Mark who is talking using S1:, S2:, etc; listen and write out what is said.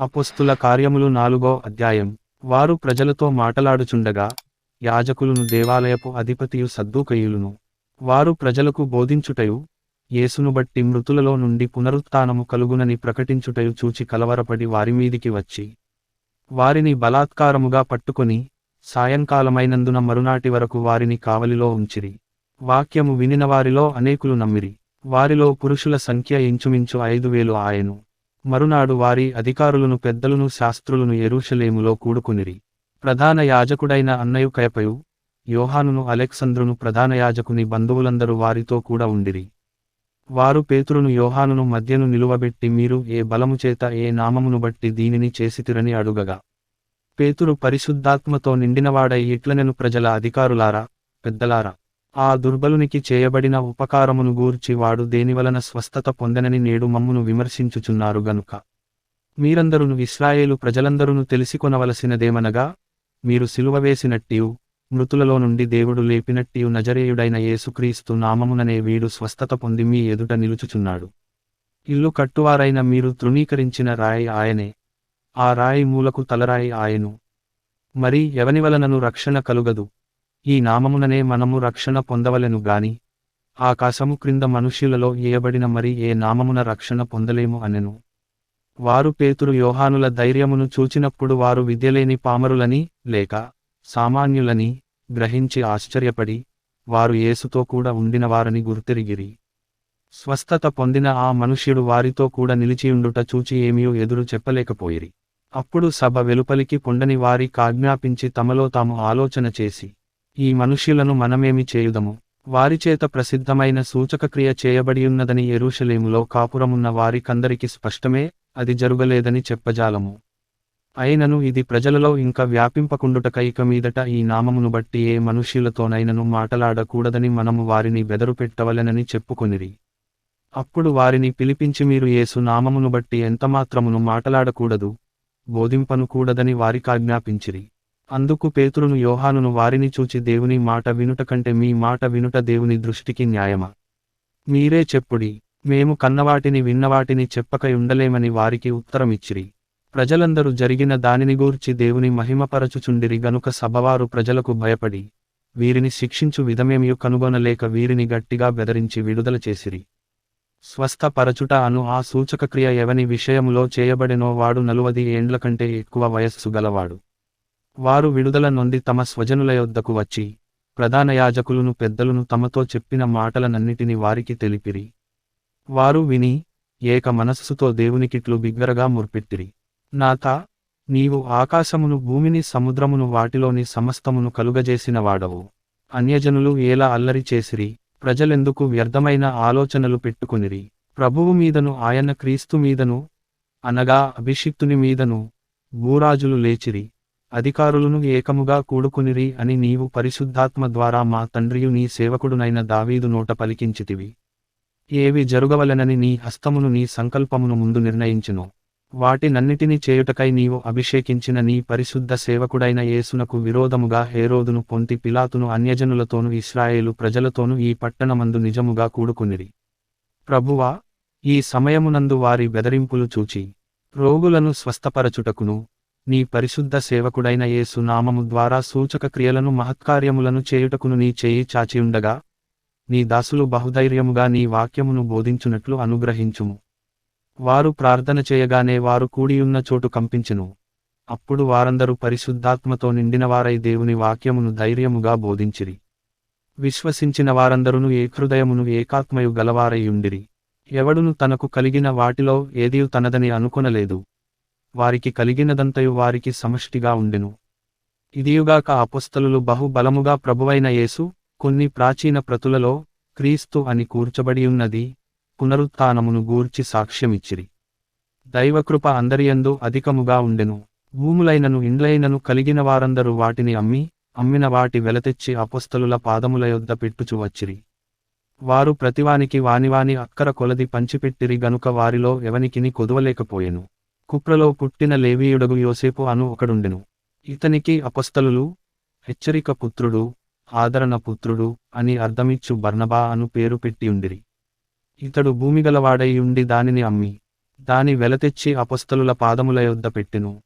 S1: అపోస్తుల కార్యములు నాలుగో అధ్యాయం. వారు ప్రజలతో మాటలాడుచుండగా యాజకులును దేవాలయపు అధిపతియు సద్దూకయులును. వారు ప్రజలకు బోధించుటయు యేసును బట్టి మృతులలో నుండి పునరుత్నము కలుగునని ప్రకటించుటయు చూచి కలవరపడి వారిమీదికి వచ్చి వారిని బలాత్కారముగా పట్టుకొని సాయంకాలమైనందున మరునాటి వరకు వారిని కావలిలో ఉంచిరి. వాక్యము వినిన వారిలో అనేకులు నమ్మిరి. వారిలో పురుషుల సంఖ్య ఇంచుమించు ఐదు వేలు ఆయను. మరునాడు వారి అధికారులను పెద్దలను శాస్త్రులను ఎరుషలేములో కూడుకునిరి. ప్రధాన యాజకుడైన అన్నయు కయపయు యోహానును అలెక్సంద్రును ప్రధాన యాజకుని బంధువులందరూ వారితో కూడా ఉండిరి. వారు పేతురును యోహానును మధ్యను నిలువబెట్టి మీరు ఏ బలము చేత ఏ నామమును బట్టి దీనిని చేసితిరని అడుగగా. పేతురు పరిశుద్ధాత్మతో నిండినవాడై ఇట్లనెను ప్రజల అధికారులారా పెద్దలారా. ఆ దుర్బలునికి చేయబడిన ఉపకారమును గూర్చి వాడు దేనివలన స్వస్థత పొందనని నేడు మమ్మును విమర్శించుచున్నారు గనుక. మీరందరును ఇస్రాయేలు ప్రజలందరూ తెలిసికొనవలసినదేమనగా మీరు సిలువవేసినట్టియు మృతులలో నుండి దేవుడు లేపినట్టియు నజరేయుడైన యేసుక్రీస్తు నామముననే వీడు స్వస్థత పొంది మీ ఎదుట నిలుచుచున్నాడు. ఇల్లు కట్టువారైన మీరు తృణీకరించిన రాయి ఆయనే. ఆ రాయి మూలకు తలరాయి ఆయను. మరి ఎవనివలనను రక్షణ కలుగదు? ఈ నామముననే మనము రక్షణ పొందవలెను గాని ఆకాశము క్రింద మనుష్యులలో ఏయబడిన మరి ఏ నామమున రక్షణ పొందలేము అనెను. వారు పేతురు యోహానుల ధైర్యమును చూచినప్పుడు వారు విద్యలేని పామరులని లేక సామాన్యులని గ్రహించి ఆశ్చర్యపడి వారు యేసుతో కూడా ఉండినవారని గుర్తిరిగిరి. స్వస్థత పొందిన ఆ మనుష్యుడు వారితో కూడా నిలిచియుండుట చూచి ఏమీయూ ఎదురు చెప్పలేకపోయిరి. అప్పుడు సభ వెలుపలికి పొండని వారి కాజ్ఞాపించి తమలో తాము ఆలోచన చేసి ఈ మనుష్యులను మనమేమి చేయుదము? వారిచేత ప్రసిద్ధమైన సూచకక్రియ చేయబడియున్నదని ఎరుషలేములో కాపురమున్న వారికందరికి స్పష్టమే అది జరుగలేదని చెప్పజాలము. అయినను ఇది ప్రజలలో ఇంకా వ్యాపింపకుండుటక ఇక మీదట ఈ నామమును బట్టి ఏ మనుష్యులతోనైనను మాటలాడకూడదని మనము వారిని బెదరుపెట్టవలెనని చెప్పుకొనిరి. అప్పుడు వారిని పిలిపించి మీరు యేసు నామమును బట్టి ఎంతమాత్రమును మాటలాడకూడదు బోధింపను కూడదని వారికాజ్ఞాపించిరి. అందుకు పేతురును యోహానును వారిని చూచి దేవుని మాట వినుట కంటే మీ మాట వినుట దేవుని దృష్టికి న్యాయమా? మీరే చెప్పుడి మేము కన్నవాటిని విన్నవాటిని చెప్పకయుండలేమని వారికి ఉత్తరమిచ్చిరి. ప్రజలందరూ జరిగిన దానిని గూర్చి దేవుని మహిమపరచుచుండిరి గనుక సభవారు ప్రజలకు భయపడి వీరిని శిక్షించు విధమేమియు కనుగొనలేక వీరిని గట్టిగా బెదరించి విడుదల చేసిరి. స్వస్థపరచుట అను ఆ సూచకక్రియ ఎవని విషయములో చేయబడినో వాడు నలువది ఏండ్ల కంటే ఎక్కువ వయస్సు గలవాడు. వారు విడుదల నొంది తమ స్వజనుల యొద్దకు వచ్చి ప్రధాన యాజకులను పెద్దలను తమతో చెప్పిన మాటలనన్నిటిని వారికి తెలిపిరి. వారు విని ఏక మనస్సుతో దేవునికిట్లు బిగ్గరగా ముర్పెట్టిరి నాథా నీవు ఆకాశమును భూమిని సముద్రమును వాటిలోని సమస్తమును కలుగజేసిన వాడవు. అన్యజనులు ఎలా అల్లరి చేసిరి ప్రజలెందుకు వ్యర్థమైన ఆలోచనలు పెట్టుకునిరి. ప్రభువు మీదను ఆయన క్రీస్తు మీదను అనగా అభిషిక్తుని మీదను భూరాజులు లేచిరి. అధికారులను ఏకముగా కూడుకునిరి అని నీవు పరిశుద్ధాత్మ ద్వారా మా తండ్రియు నీ సేవకుడునైన దావీదు నోట పలికించితివి. ఏవి జరుగవలెనని నీ హస్తమును నీ సంకల్పమును ముందు నిర్ణయించును. వాటినన్నిటిని చేయుటకై నీవు అభిషేకించిన నీ పరిశుద్ధ సేవకుడైన యేసునకు విరోధముగా హేరోదును పొంతి పిలాతును అన్యజనులతోనూ ఇస్రాయేలు ప్రజలతోనూ ఈ పట్టణమందు నిజముగా కూడుకునిరి. ప్రభువా ఈ సమయమునందు వారి బెదరింపులు చూచి రోగులను స్వస్థపరచుటకును నీ పరిశుద్ధ సేవకుడైన యేసు నామము ద్వారా సూచక క్రియలను మహత్కార్యములను చేయుటకును నీ చేయి చాచియుండగా నీ దాసులు బహుధైర్యముగా నీ వాక్యమును బోధించునట్లు అనుగ్రహించుము. వారు ప్రార్థన చేయగానే వారు కూడియున్న చోటు కంపించెను. అప్పుడు వారందరూ పరిశుద్ధాత్మతో నిండినవారై దేవుని వాక్యమును ధైర్యముగా బోధించిరి. విశ్వసించిన వారందరును ఏకృదయమును ఏకాత్మయు గలవారయ్యుండిరి ఎవడును తనకు కలిగిన వాటిలో ఏదియు తనదని అనుకొనలేదు. వారికి కలిగినదంతయు వారికి సమష్టిగా ఉండెను. ఇదియుగాక అపుస్తలు బహు బలముగా ప్రభువైన యేసు కొన్ని ప్రాచీన ప్రతులలో క్రీస్తు అని కూర్చబడియున్నది పునరుత్థానమును గూర్చి సాక్ష్యమిచ్చిరి. దైవకృప అందరియందు అధికముగా ఉండెను. భూములైనను ఇండ్లైనను కలిగిన వారందరూ వాటిని అమ్మి అమ్మిన వాటి వెలతెచ్చి అపుస్తలుల పాదముల యొద్ద పెట్టుచు వచ్చిరి. వారు ప్రతివానికి వానివాని అక్కర కొలది పంచిపెట్టిరి గనుక వారిలో ఎవనికిని కొదువలేకపోయెను. కుప్రలో పుట్టిన లేవీయుడగు యోసేపు అను ఒకడుండెను. ఇతనికి అపస్తలులు హెచ్చరిక పుత్రుడు ఆదరణ పుత్రుడు అని అర్థమిచ్చు బర్నబా అను పేరు పెట్టియుండిరి ఇతడు భూమిగలవాడై ఉండి దానిని అమ్మి దాని వెలతెచ్చి అపస్థలుల పాదముల యొద్ద పెట్టెను.